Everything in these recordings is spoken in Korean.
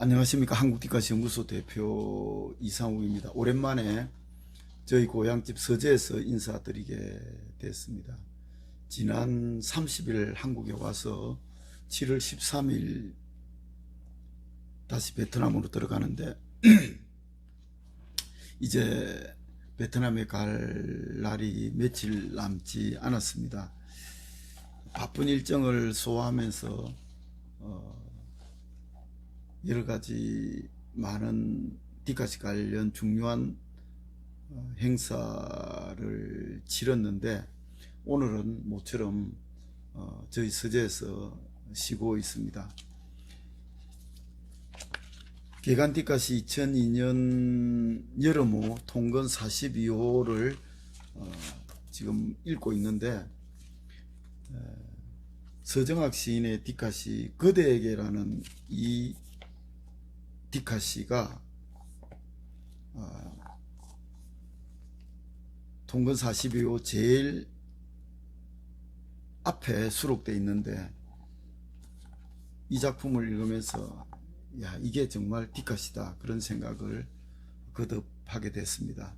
안녕하십니까 한국디카시 연구소 대표 이상욱입니다. 오랜만에 저희 고향집 서재에서 인사드리게 됐습니다. 지난 30일 한국에 와서 7월 13일 다시 베트남으로 들어가는데 이제 베트남에 갈 날이 며칠 남지 않았습니다. 바쁜 일정을 소화하면서 어, 여러 가지 많은 디카시 관련 중요한 어, 행사를 치렀는데 오늘은 모처럼 어, 저희 서재에서 쉬고 있습니다. 개간 디카시 2002년 여름호 통건 42호를 어, 지금 읽고 있는데 서정학 시인의 디카시 그대에게라는 이 디카시가 어, 통근 42호 제일 앞에 수록되어 있는데 이 작품을 읽으면서 야 이게 정말 디카시다 그런 생각을 거듭하게 됐습니다.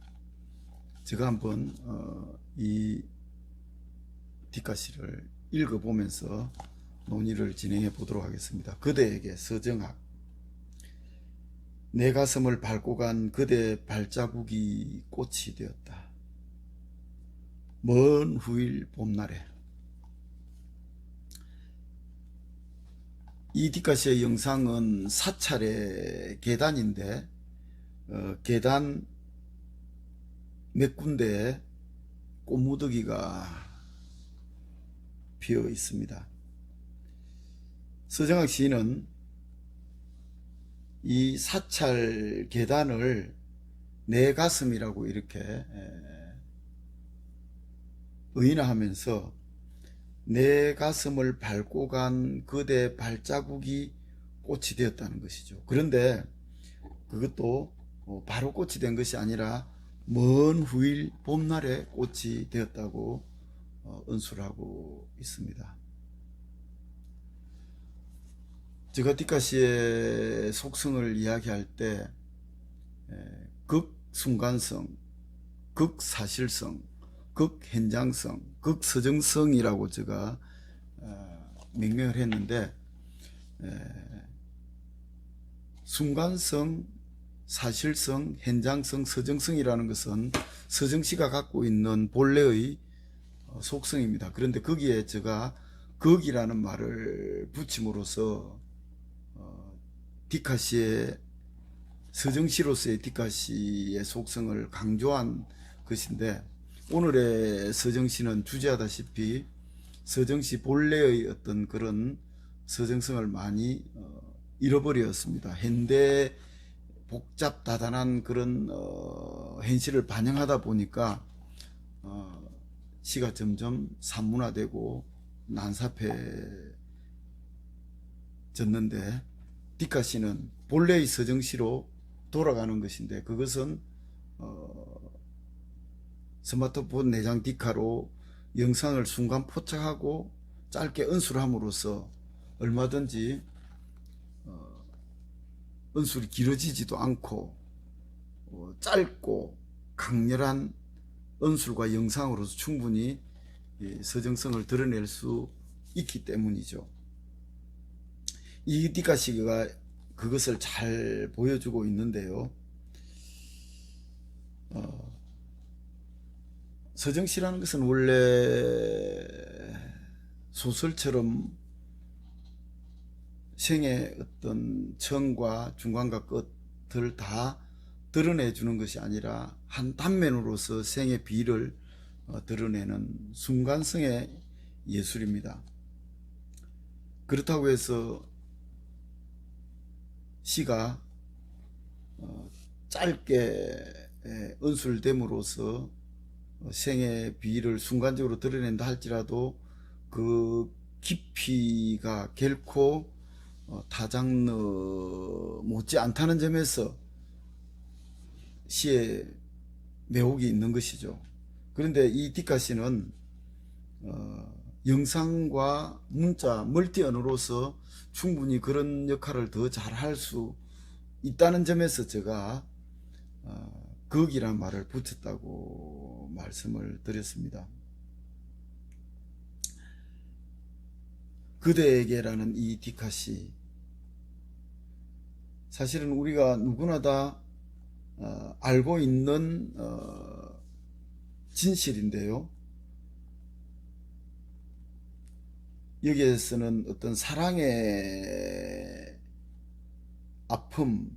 제가 한번 어, 이 디카시를 읽어보면서 논의를 진행해 보도록 하겠습니다. 그대에게 서정학 내 가슴을 밟고 간 그대 발자국이 꽃이 되었다. 먼 후일 봄날에 이 디카시의 영상은 사찰의 계단인데 어, 계단 몇 군데에 꽃무더기가 피어 있습니다. 서정학 시인은 이 사찰 계단을 내 가슴이라고 이렇게 의인화하면서 내 가슴을 밟고 간 그대 발자국이 꽃이 되었다는 것이죠. 그런데 그것도 어, 바로 꽃이 된 것이 아니라 먼 후일 봄날에 꽃이 되었다고 어, 은술하고 있습니다. 제가 디카시의 속성을 이야기할 때 극순간성, 극사실성, 극현장성, 극서정성이라고 제가 어, 명명을 했는데 순간성, 사실성, 현장성, 서정성이라는 것은 서정시가 갖고 있는 본래의 어, 속성입니다. 그런데 거기에 제가 극이라는 말을 붙임으로써 어, 디카시의 서정시로서의 디카시의 속성을 강조한 것인데 오늘의 서정시는 주제하다시피 서정시 본래의 어떤 그런 서정성을 많이 어, 잃어버렸습니다. 현대 복잡 다단한 그런 어, 현실을 반영하다 보니까 어, 시가 점점 산문화되고 난삽해졌는데 디카시는 본래의 서정시로 돌아가는 것인데 그것은 어, 스마트폰 내장 디카로 영상을 순간 포착하고 짧게 은술함으로써 얼마든지 어, 은술이 길어지지도 않고 어, 짧고 강렬한 은술과 영상으로서 충분히 서정성을 드러낼 수 있기 때문이죠. 이 디카시가 그것을 잘 보여주고 있는데요. 어, 서정시라는 것은 원래 소설처럼 생의 어떤 처음과 중간과 끝을 다 드러내주는 것이 아니라 한 단면으로서 생의 비를 어, 드러내는 순간성의 예술입니다. 그렇다고 해서 시가 어, 짧게 은술됨으로써 생의 비를 순간적으로 드러낸다 할지라도 그 깊이가 결코 어, 타장르 못지 않다는 점에서 시에 매혹이 있는 것이죠. 그런데 이 디카시는 어, 영상과 문자, 멀티 언어로서 충분히 그런 역할을 더 잘 할 수 있다는 점에서 제가 어, 극이란 말을 붙였다고 말씀을 드렸습니다. 그대에게라는 이 디카시 사실은 우리가 누구나 다 어, 알고 있는 어, 진실인데요. 여기에서는 어떤 사랑의 아픔,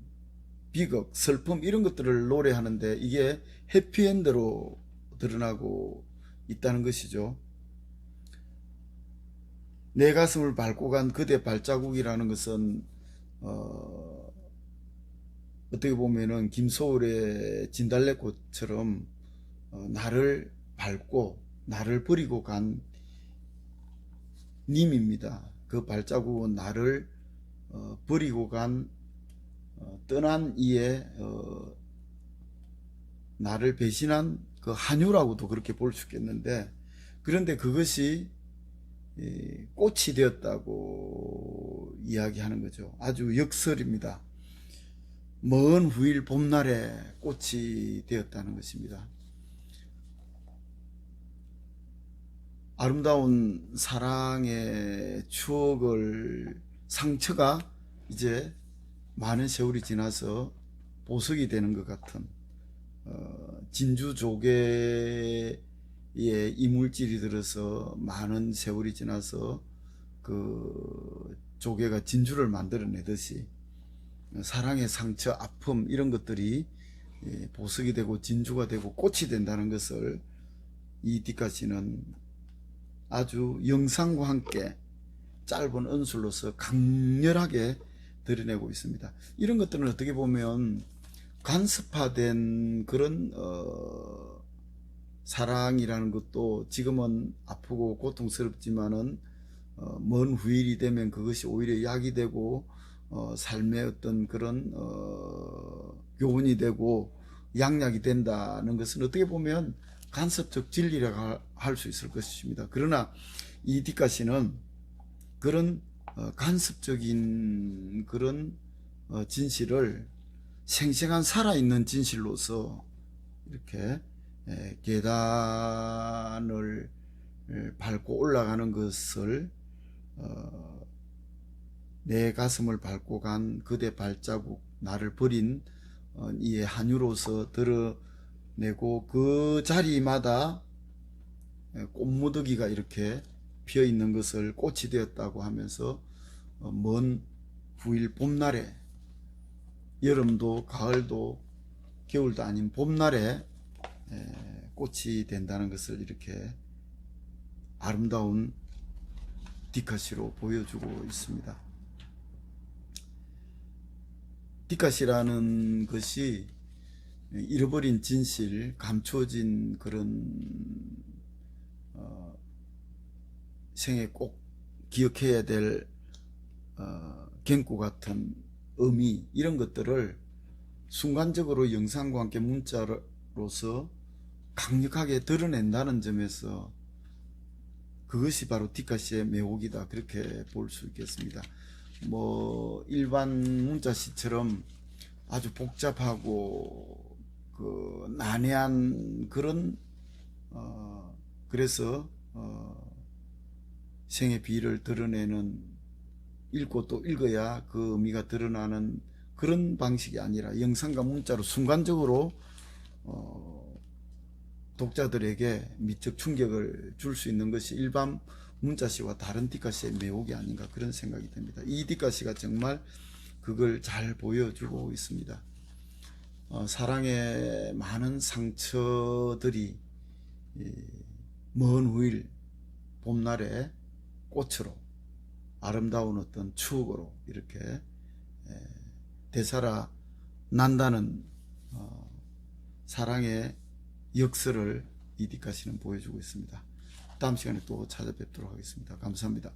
비극, 슬픔 이런 것들을 노래하는데 이게 해피엔드로 드러나고 있다는 것이죠. 내 가슴을 밟고 간 그대 발자국이라는 것은 어, 어떻게 보면은 김소울의 진달래꽃처럼 어, 나를 밟고 나를 버리고 간 님입니다. 그 발자국은 나를 어, 버리고 간 어, 떠난 이의 어, 나를 배신한 그 한유라고도 그렇게 볼 수 있겠는데 그런데 그것이 이, 꽃이 되었다고 이야기하는 거죠. 아주 역설입니다. 먼 후일 봄날에 꽃이 되었다는 것입니다. 아름다운 사랑의 추억을 상처가 이제 많은 세월이 지나서 보석이 되는 것 같은 어, 진주 조개에 이물질이 들어서 많은 세월이 지나서 그 조개가 진주를 만들어내듯이 사랑의 상처, 아픔 이런 것들이 예, 보석이 되고 진주가 되고 꽃이 된다는 것을 이 뒷가시는 아주 영상과 함께 짧은 언술로서 강렬하게 드러내고 있습니다. 이런 것들은 어떻게 보면 간섭화된 그런 어, 사랑이라는 것도 지금은 아프고 고통스럽지만은 어, 먼 후일이 되면 그것이 오히려 약이 되고 어, 삶의 어떤 그런 어, 교훈이 되고 양약이 된다는 것은 어떻게 보면 간섭적 진리라고 할 수 있을 것입니다. 그러나 이 뒷가시는 그런 어, 간섭적인 그런 어, 진실을 생생한 살아있는 진실로서 이렇게 에, 계단을 에, 밟고 올라가는 것을 어, 내 가슴을 밟고 간 그대 발자국 나를 버린 어, 이의 한유로서 드러 내고 그 자리마다 꽃무더기가 이렇게 피어 있는 것을 꽃이 되었다고 하면서 어, 먼 후일 봄날에 여름도 가을도 겨울도 아닌 봄날에 에, 꽃이 된다는 것을 이렇게 아름다운 디카시로 보여주고 있습니다. 디카시라는 것이 잃어버린 진실, 감춰진 그런 어, 생에 꼭 기억해야 될 어, 경고 같은 의미 이런 것들을 순간적으로 영상과 함께 문자로서 강력하게 드러낸다는 점에서 그것이 바로 디카시의 매혹이다 그렇게 볼 수 있겠습니다. 뭐 일반 문자시처럼 아주 복잡하고 그 난해한 그런 어 그래서 어 생의 비를 드러내는 읽고 또 읽어야 그 의미가 드러나는 그런 방식이 아니라 영상과 문자로 순간적으로 어 독자들에게 미적 충격을 줄 수 있는 것이 일반 문자시와 다른 디카시의 매혹이 아닌가 그런 생각이 듭니다. 이 디카시가 정말 그걸 잘 보여주고 있습니다. 어, 사랑의 많은 상처들이 먼 후일 봄날에 꽃으로 아름다운 어떤 추억으로 이렇게 되살아 난다는 어, 사랑의 역설을 이디카시는 보여주고 있습니다. 다음 시간에 또 찾아뵙도록 하겠습니다. 감사합니다.